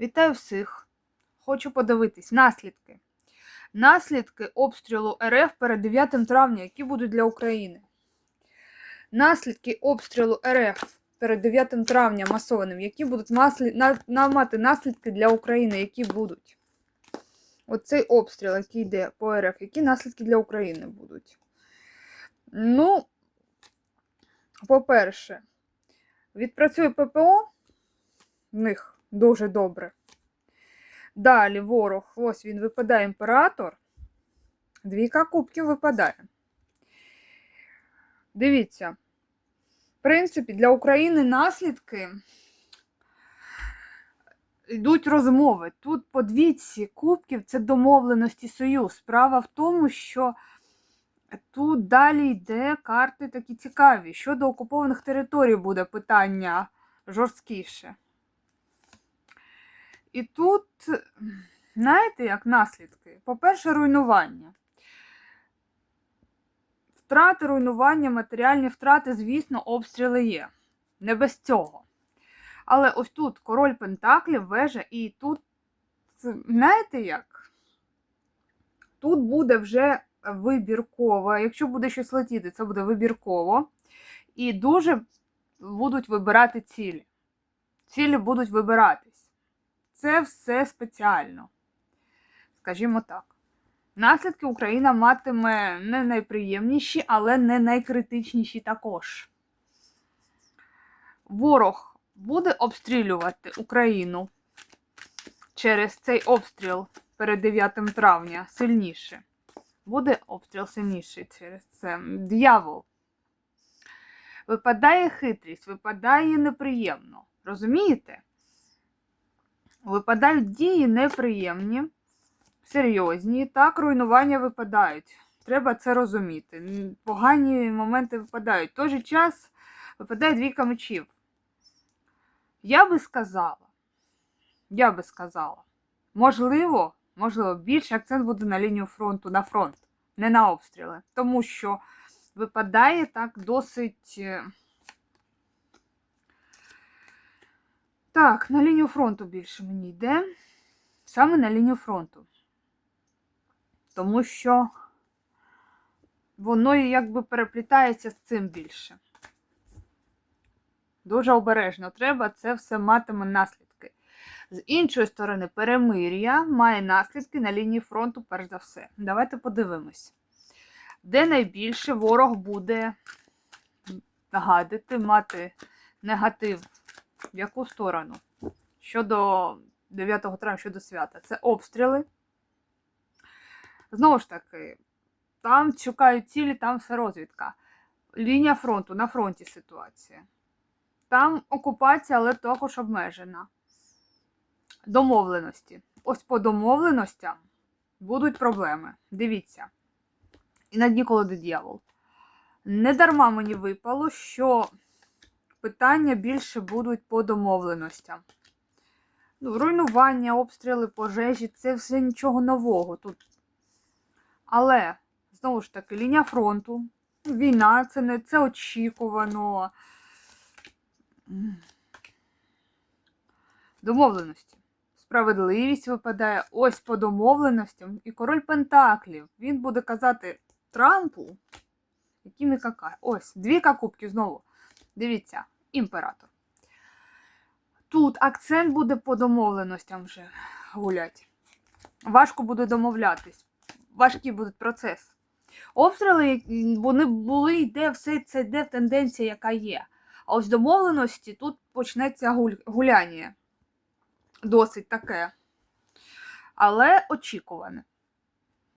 Вітаю всіх! Хочу подивитись наслідки. Наслідки обстрілу РФ перед 9 травня, які будуть для України. Наслідки обстрілу РФ перед 9 травня масованим, які будуть мати наслідки для України, які будуть. Оцей обстріл, який йде по РФ, які наслідки для України будуть. Ну, по-перше, відпрацює ППО в них дуже добре. Далі ворог, ось він випадає імператор. Двійка кубків випадає. Дивіться. В принципі, для України наслідки йдуть розмови. Тут по двійці кубків це домовленості союз. Справа в тому, що тут далі йде карти такі цікаві. Щодо окупованих територій буде питання жорсткіше. І тут, знаєте, як наслідки? По-перше, руйнування. Втрати, руйнування, матеріальні втрати, звісно, обстріли є. Не без цього. Але ось тут король Пентаклів, вежа, і тут, знаєте як? Тут буде вже вибірково. Якщо буде щось летіти, це буде вибірково. І дуже будуть вибирати цілі. Цілі будуть вибиратись. Це все спеціально. Скажімо так. Наслідки Україна матиме не найприємніші, але не найкритичніші також. Ворог буде обстрілювати Україну через цей обстріл перед 9 травня сильніше. Буде обстріл сильніший через це. Д'явол. Випадає хитрість, випадає неприємно. Розумієте? Випадають дії неприємні, серйозні, так, руйнування випадають. Треба це розуміти. Погані моменти випадають. В той же час випадає двійка мечів. Я би сказала, я би сказала, можливо, можливо, більше акцент буде на лінію фронту, на фронт, не на обстріли. Тому що випадає так досить. Так, на лінію фронту більше мені йде. Саме на лінію фронту. Тому що воно якби переплітається з цим більше. Дуже обережно треба, це все матиме наслідки. З іншої сторони, перемир'я має наслідки на лінії фронту, перш за все. Давайте подивимось. Де найбільше ворог буде гадити, мати негатив в яку сторону? Щодо 9 травня, щодо свята. Це обстріли. Знову ж таки, там шукають цілі, там все розвідка. Лінія фронту, на фронті ситуація. Там окупація, але також обмежена. Домовленості. Ось по домовленостям будуть проблеми. Дивіться. І на дні колоди дьявол. Не дарма мені випало, що питання більше будуть по домовленостям. Ну, руйнування, обстріли, пожежі це все нічого нового тут. Але, знову ж таки, лінія фронту, війна, це не це очікувано. Домовленості. Справедливість випадає ось по домовленостям. І король Пентаклів. Він буде казати Трампу, які не какає. Ось, двійка кубків знову. Дивіться, імператор. Тут акцент буде по домовленостям вже гулять. Важко буде домовлятись. Важкий буде процес. Обстріли, вони були, йде все це йде тенденція, яка є. А ось домовленості тут почнеться гуляння. Досить таке. Але очікуване.